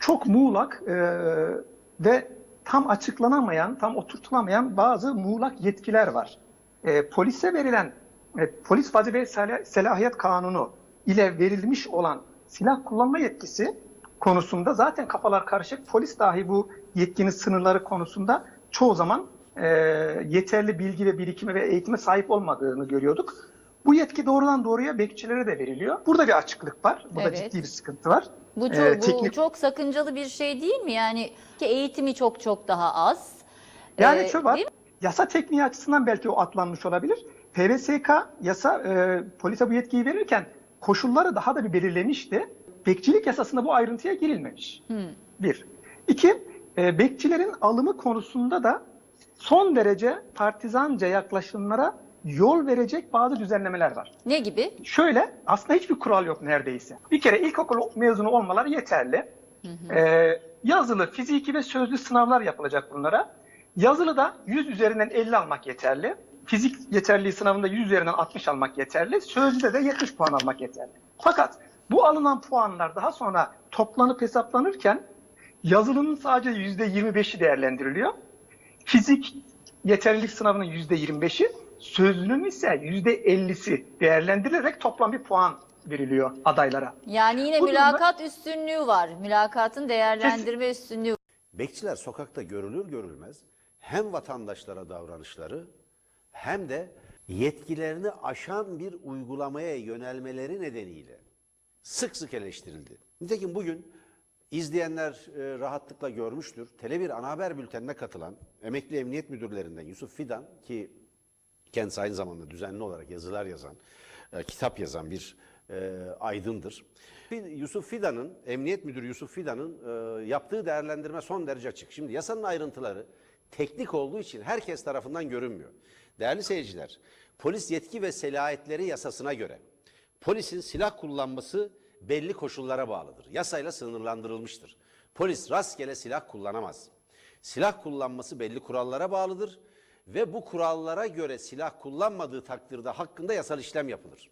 çok muğlak e, ve tam açıklanamayan, tam oturtulamayan bazı muğlak yetkiler var. E, polise verilen e, polis vazife sala- selahiyet kanunu ile verilmiş olan silah kullanma yetkisi konusunda zaten kafalar karışık. Polis dahi bu yetkinin sınırları konusunda çoğu zaman e, yeterli bilgi ve birikime ve eğitime sahip olmadığını görüyorduk. Bu yetki doğrudan doğruya bekçilere de veriliyor. Burada bir açıklık var. Burada Evet. ciddi bir sıkıntı var. Bu çok, Ee, bu teknik- çok sakıncalı bir şey değil mi? Yani ki eğitimi çok çok daha az. Yani Ee, şu var. Yasa tekniği açısından belki o atlanmış olabilir. PVSK yasa e, polise bu yetkiyi verirken koşulları daha da bir belirlemişti. Bekçilik yasasında bu ayrıntıya girilmemiş. Bir. İki, e, bekçilerin alımı konusunda da son derece partizanca yaklaşımlara yol verecek bazı düzenlemeler var. Ne gibi? Şöyle aslında hiçbir kural yok neredeyse. Bir kere ilkokul mezunu olmaları yeterli. Ee, yazılı, fiziki ve sözlü sınavlar yapılacak bunlara. Yazılı da 100 üzerinden 50 almak yeterli. Fizik yeterliği sınavında 100 üzerinden 60 almak yeterli. Sözlüde de 70 puan almak yeterli. Fakat bu alınan puanlar daha sonra toplanıp hesaplanırken yazılının sadece %25'i değerlendiriliyor. Fizik yeterlilik sınavının %25'i, sözlünün ise %50'si değerlendirilerek toplam bir puan veriliyor adaylara. Yani yine Bu durumda- mülakat üstünlüğü var. Mülakatın değerlendirme üstünlüğü. Bekçiler sokakta görülür görülmez hem vatandaşlara davranışları hem de yetkilerini aşan bir uygulamaya yönelmeleri nedeniyle sık sık eleştirildi. Nitekim bugün izleyenler e, rahatlıkla görmüştür. Tele1 ana haber bültenine katılan emekli emniyet müdürlerinden Yusuf Fidan ki kendisi aynı zamanda düzenli olarak yazılar yazan, e, kitap yazan bir e, aydındır. Yusuf Fidan'ın, Emniyet Müdürü Yusuf Fidan'ın e, yaptığı değerlendirme son derece açık. Şimdi yasanın ayrıntıları teknik olduğu için herkes tarafından görünmüyor. Değerli seyirciler, polis yetki ve selahiyetleri yasasına göre polisin silah kullanması belli koşullara bağlıdır. Yasayla sınırlandırılmıştır. Polis rastgele silah kullanamaz. Silah kullanması belli kurallara bağlıdır ve bu kurallara göre silah kullanmadığı takdirde hakkında yasal işlem yapılır.